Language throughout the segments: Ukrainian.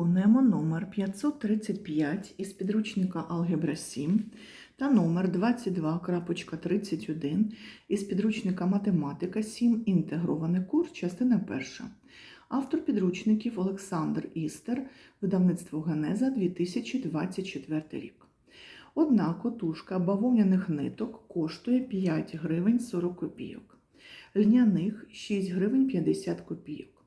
Виконуємо номер 535 із підручника Алгебра 7 та номер 22.31 із підручника Математика 7. Інтегрований курс, частина перша. Автор підручників Олександр Істер, видавництво Генеза 2024 рік. Одна котушка бавовняних ниток коштує 5 гривень 40 копійок, льняних 6 гривень 50 копійок.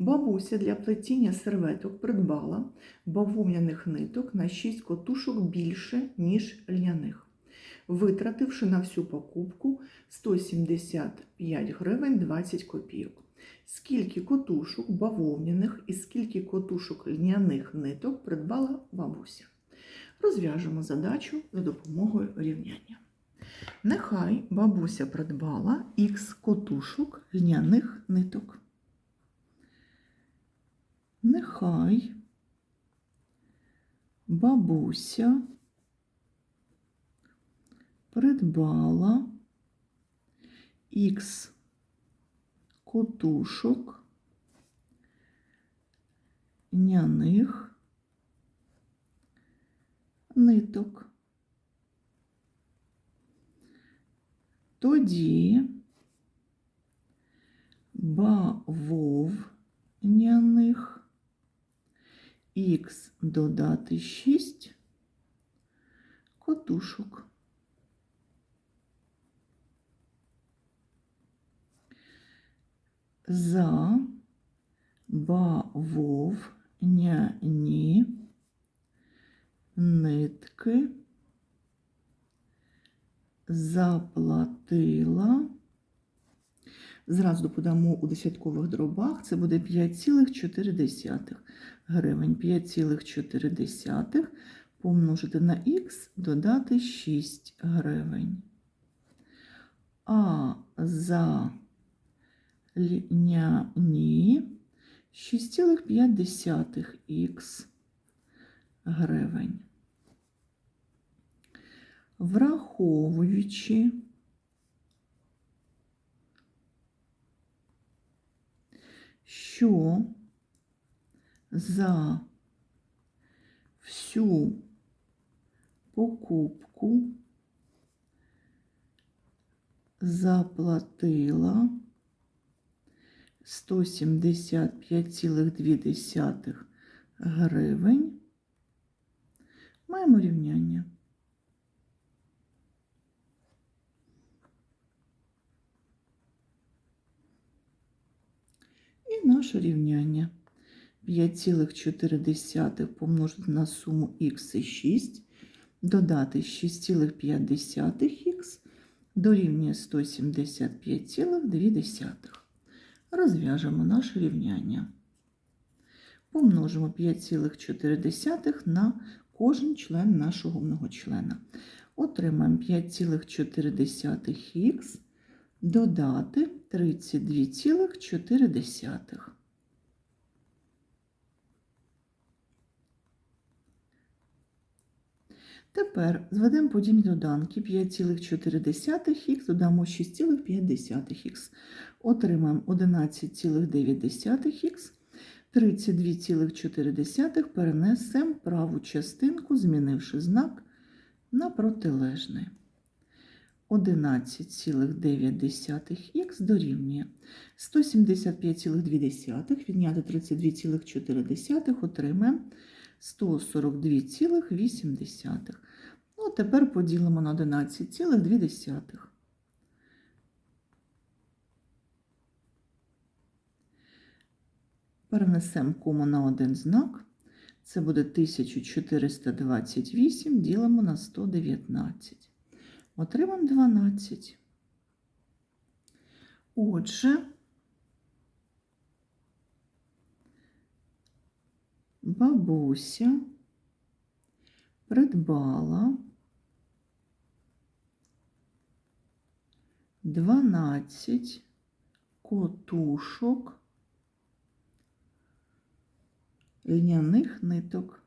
Бабуся для плетіння серветок придбала бавовняних ниток на 6 котушок більше, ніж льняних, витративши на всю покупку 175 гривень 20 копійок. Скільки котушок бавовняних і скільки котушок льняних ниток придбала бабуся? Розв'яжемо задачу за допомогою рівняння. Нехай бабуся придбала х котушок льняних ниток. Нехай. Бабуся. Придбала. Х котушок. Няних. Ниток. Тоді бавовняних х додати 6 котушок. За бавовняні нитки заплатила. Зразу подамо у десяткових дробах, це буде 5,4 гривень. 5,4 помножити на х, додати 6 гривень. А за льняні 6,5 х гривень. Враховуючи що за всю покупку заплатила 175,2 гривень. Маємо рівняння. І наше рівняння 5,4 помножити на суму х і 6, додати 6,5х дорівнює 175,2. Розв'яжемо наше рівняння. Помножимо 5,4 на кожен член нашого многочлена. Отримаємо 5,4х додати 32,4. Тепер зведемо подібні доданки 5,4х, додамо 6,5х. Отримаємо 11,9х, 32,4 перенесемо праву частинку, змінивши знак на протилежний. 11,9х дорівнює 175,2 відняти 32,4 отримаємо 142,8. Ну, тепер поділимо на 11,2. Перенесемо кому на один знак. Це буде 1428, ділимо на 119. Отримаємо 12. Отже, бабуся придбала 12 котушок льняних ниток.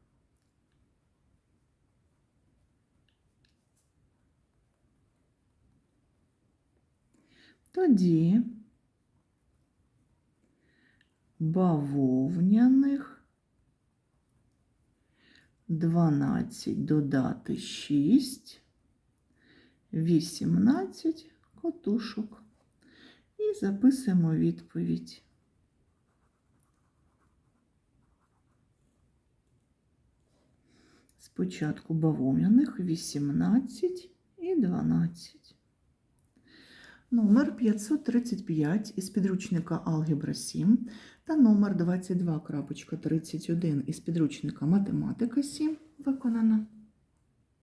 Тоді бавовняних 12 додати 6, 18 котушок. І записуємо відповідь. Спочатку бавовняних 18 і 12. Номер 535 із підручника Алгебра 7 та номер 22.31 із підручника Математика 7 виконано.